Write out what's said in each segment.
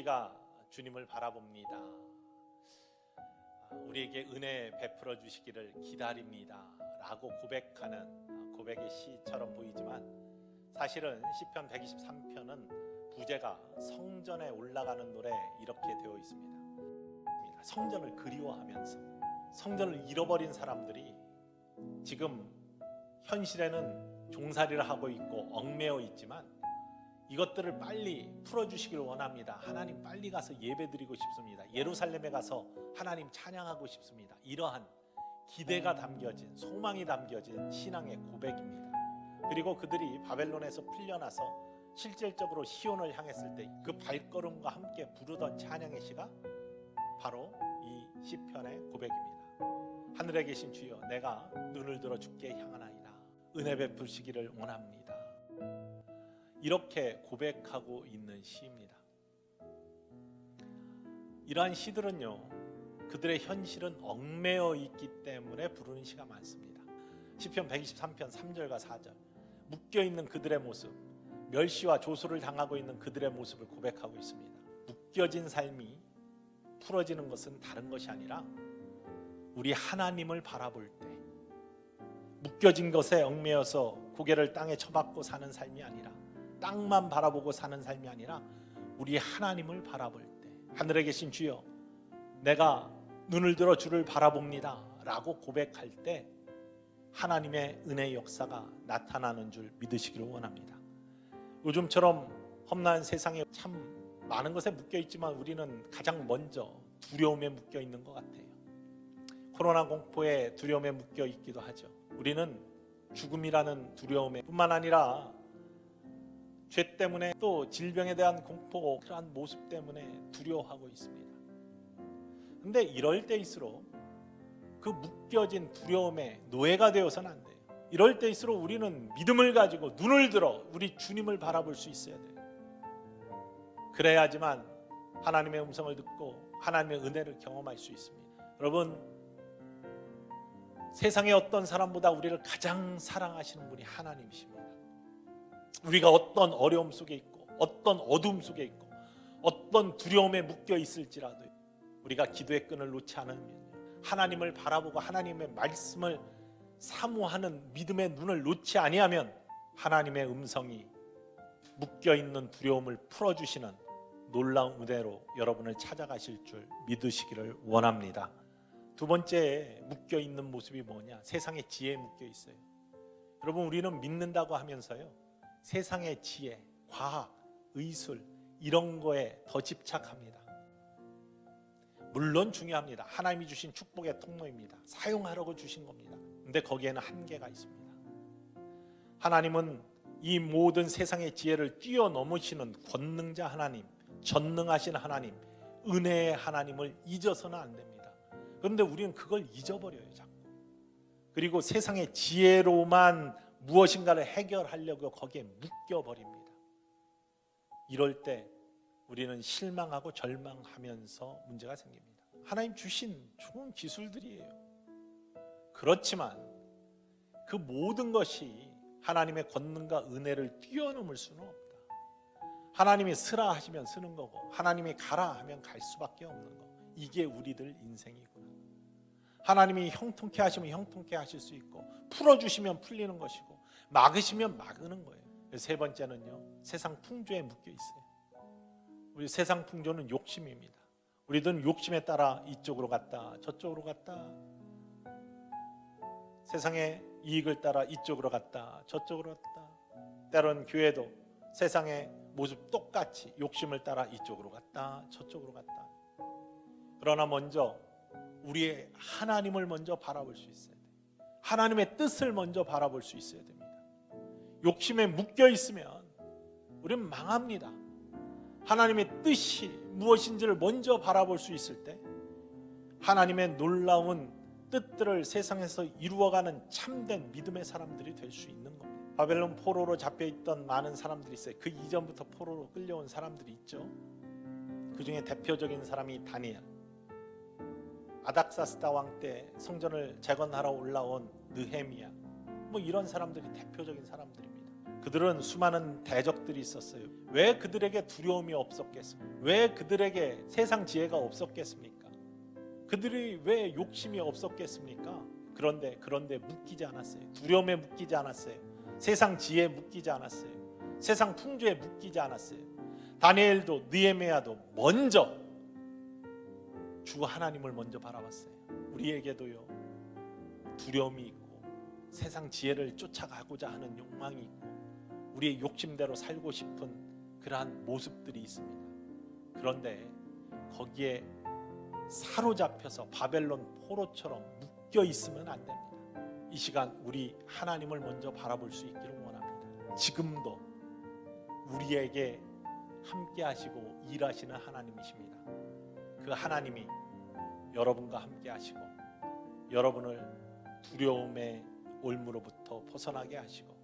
우리가 주님을 바라봅니다. 우리에게 은혜 베풀어 주시기를 기다립니다. 라고 고백하는 고백의 시처럼 보이지만 사실은 시편 123편은 부제가 성전에 올라가는 노래 이렇게 되어 있습니다. 성전을 그리워하면서 성전을 잃어버린 사람들이 지금 현실에는 종살이를 하고 있고 얽매여 있지만 이것들을 빨리 풀어주시길 원합니다. 하나님 빨리 가서 예배드리고 싶습니다. 예루살렘에 가서 하나님 찬양하고 싶습니다. 이러한 기대가 담겨진 소망이 담겨진 신앙의 고백입니다. 그리고 그들이 바벨론에서 풀려나서 실질적으로 시온을 향했을 때 그 발걸음과 함께 부르던 찬양의 시가 바로 이 시편의 고백입니다. 하늘에 계신 주여 내가 눈을 들어 주께 향하나이다. 은혜 베푸시기를 원합니다. 이렇게 고백하고 있는 시입니다. 이러한 시들은요, 그들의 현실은 얽매여 있기 때문에 부르는 시가 많습니다. 시편 123편 3절과 4절. 묶여 있는 그들의 모습, 멸시와 조소를 당하고 있는 그들의 모습을 고백하고 있습니다. 묶여진 삶이 풀어지는 것은 다른 것이 아니라 우리 하나님을 바라볼 때 묶여진 것에 얽매여서 고개를 땅에 쳐박고 사는 삶이 아니라 땅만 바라보고 사는 삶이 아니라 우리 하나님을 바라볼 때 하늘에 계신 주여 내가 눈을 들어 주를 바라봅니다 라고 고백할 때 하나님의 은혜의 역사가 나타나는 줄 믿으시기를 원합니다. 요즘처럼 험난한 세상에 참 많은 것에 묶여 있지만 우리는 가장 먼저 두려움에 묶여 있는 것 같아요. 코로나 공포에 두려움에 묶여 있기도 하죠. 우리는 죽음이라는 두려움에 뿐만 아니라 죄 때문에 또 질병에 대한 공포 그러한 모습 때문에 두려워하고 있습니다. 근데 이럴 때일수록 그 묶여진 두려움에 노예가 되어서는 안 돼요. 이럴 때일수록 우리는 믿음을 가지고 눈을 들어 우리 주님을 바라볼 수 있어야 돼요. 그래야지만 하나님의 음성을 듣고 하나님의 은혜를 경험할 수 있습니다. 여러분 세상의 어떤 사람보다 우리를 가장 사랑하시는 분이 하나님이십니다. 우리가 어떤 어려움 속에 있고 어떤 어둠 속에 있고 어떤 두려움에 묶여 있을지라도 우리가 기도의 끈을 놓지 않으면 하나님을 바라보고 하나님의 말씀을 사모하는 믿음의 눈을 놓지 아니하면 하나님의 음성이 묶여 있는 두려움을 풀어 주시는 놀라운 은혜로 여러분을 찾아가실 줄 믿으시기를 원합니다. 두 번째 묶여 있는 모습이 뭐냐? 세상의 지혜에 묶여 있어요. 여러분 우리는 믿는다고 하면서요. 세상의 지혜, 과학, 의술 이런 거에 더 집착합니다. 물론 중요합니다. 하나님이 주신 축복의 통로입니다. 사용하라고 주신 겁니다. 근데 거기에는 한계가 있습니다. 하나님은 이 모든 세상의 지혜를 뛰어넘으시는 권능자 하나님, 전능하신 하나님, 은혜의 하나님을 잊어서는 안 됩니다. 그런데 우리는 그걸 잊어버려요, 자꾸. 그리고 세상의 지혜로만 무엇인가를 해결하려고 거기에 묶여 버립니다. 이럴 때 우리는 실망하고 절망하면서 문제가 생깁니다. 하나님 주신 좋은 기술들이에요. 그렇지만 그 모든 것이 하나님의 권능과 은혜를 뛰어넘을 수는 없다. 하나님이 쓰라 하시면 쓰는 거고 하나님이 가라 하면 갈 수밖에 없는 거. 이게 우리들 인생이구나. 하나님이 형통케 하시면 형통케 하실 수 있고 풀어주시면 풀리는 것이고 막으시면 막으는 거예요. 세 번째는요 세상 풍조에 묶여 있어요. 우리 세상 풍조는 욕심입니다. 우리들은 욕심에 따라 이쪽으로 갔다 저쪽으로 갔다 세상의 이익을 따라 이쪽으로 갔다 저쪽으로 갔다 때론 교회도 세상의 모습 똑같이 욕심을 따라 이쪽으로 갔다 저쪽으로 갔다 그러나 먼저 우리의 하나님을 먼저 바라볼 수 있어야 돼요. 하나님의 뜻을 먼저 바라볼 수 있어야 됩니다. 욕심에 묶여 있으면 우리는 망합니다. 하나님의 뜻이 무엇인지를 먼저 바라볼 수 있을 때 하나님의 놀라운 뜻들을 세상에서 이루어가는 참된 믿음의 사람들이 될 수 있는 겁니다. 바벨론 포로로 잡혀 있던 많은 사람들이 있어요. 그 이전부터 포로로 끌려온 사람들이 있죠. 그 중에 대표적인 사람이 다니엘. 아닥사스다 왕 때 성전을 재건하러 올라온 느헤미야 뭐 이런 사람들이 대표적인 사람들입니다. 그들은 수많은 대적들이 있었어요. 왜 그들에게 두려움이 없었겠습니까? 왜 그들에게 세상 지혜가 없었겠습니까? 그들이 왜 욕심이 없었겠습니까? 그런데 그런데 묶이지 않았어요. 두려움에 묶이지 않았어요. 세상 지혜에 묶이지 않았어요. 세상 풍조에 묶이지 않았어요. 다니엘도 느헤미야도 먼저 주 하나님을 먼저 바라봤어요. 우리에게도요. 두려움이 있고 세상 지혜를 쫓아가고자 하는 욕망이 있고 우리의 욕심대로 살고 싶은 그러한 모습들이 있습니다. 그런데 거기에 사로잡혀서 바벨론 포로처럼 묶여 있으면 안 됩니다. 이 시간 우리 하나님을 먼저 바라볼 수 있기를 원합니다. 지금도 우리에게 함께 하시고 일하시는 하나님이십니다. 그 하나님이 여러분과 함께 하시고 여러분을 두려움의 올무로부터 벗어나게 하시고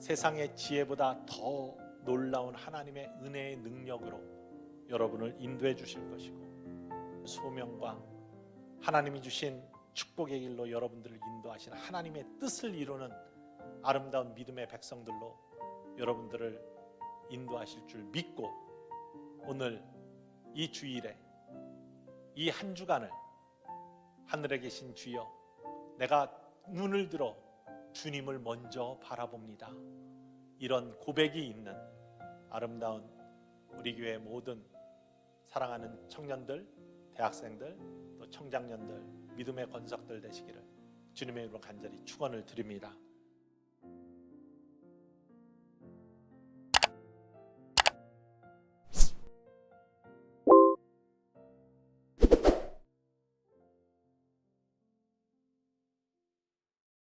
세상의 지혜보다 더 놀라운 하나님의 은혜의 능력으로 여러분을 인도해 주실 것이고 소명과 하나님이 주신 축복의 길로 여러분들을 인도하시는 하나님의 뜻을 이루는 아름다운 믿음의 백성들로 여러분들을 인도하실 줄 믿고 오늘 이 주일에 이 한 주간을 하늘에 계신 주여 내가 눈을 들어 주님을 먼저 바라봅니다. 이런 고백이 있는 아름다운 우리 교회 모든 사랑하는 청년들, 대학생들, 또 청장년들, 믿음의 권석들 되시기를 주님의 이름으로 간절히 축원을 드립니다.